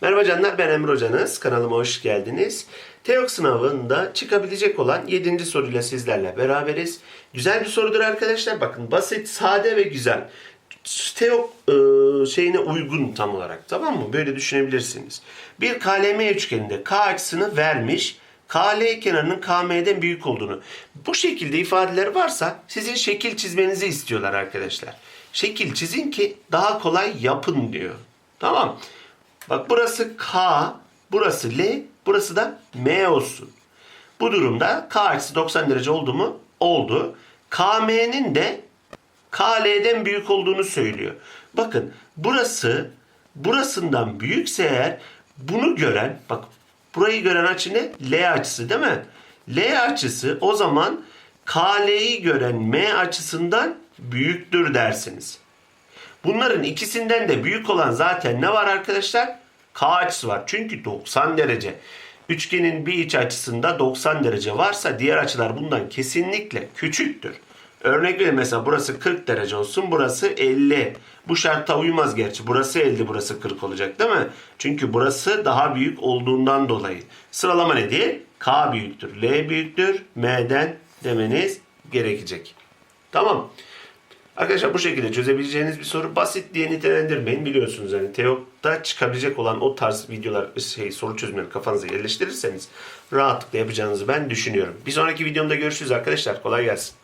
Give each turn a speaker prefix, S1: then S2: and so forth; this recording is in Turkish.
S1: Merhaba canlar ben Emre Hocanız. Kanalıma hoş geldiniz. TEOK sınavında çıkabilecek olan 7. soruyla sizlerle beraberiz. Güzel bir sorudur arkadaşlar. Bakın basit, sade ve güzel. TEOK e, şeyine uygun tam olarak tamam mı? Böyle düşünebilirsiniz. Bir KLM üçgeninde K açısını vermiş. KL kenarının KM'den büyük olduğunu. Bu şekilde ifadeler varsa sizin şekil çizmenizi istiyorlar arkadaşlar. Şekil çizin ki daha kolay yapın diyor. Tamam. Bak burası K, burası L, burası da M olsun. Bu durumda K açısı 90 derece oldu mu? Oldu. KM'nin de KL'den büyük olduğunu söylüyor. Bakın burası burasından büyükse eğer bunu gören bak burayı gören açı ne? L açısı değil mi? L açısı o zaman KL'yi gören M açısından büyüktür dersiniz. Bunların ikisinden de büyük olan zaten ne var arkadaşlar? K açısı var. Çünkü 90 derece. Üçgenin bir iç açısında 90 derece varsa diğer açılar bundan kesinlikle küçüktür. Örnek verin mesela burası 40 derece olsun burası 50. Bu şartta uymaz gerçi. Burası 50 burası 40 olacak değil mi? Çünkü burası daha büyük olduğundan dolayı. Sıralama ne diye? K büyüktür, L büyüktür, M'den demeniz gerekecek. Tamam. Arkadaşlar bu şekilde çözebileceğiniz bir soru. Basit diye nitelendirmeyin. Biliyorsunuz yani Teok'ta çıkabilecek olan o tarz videolar, şey, soru çözümleri kafanıza yerleştirirseniz rahatlıkla yapacağınızı ben düşünüyorum. Bir sonraki videomda görüşürüz arkadaşlar. Kolay gelsin.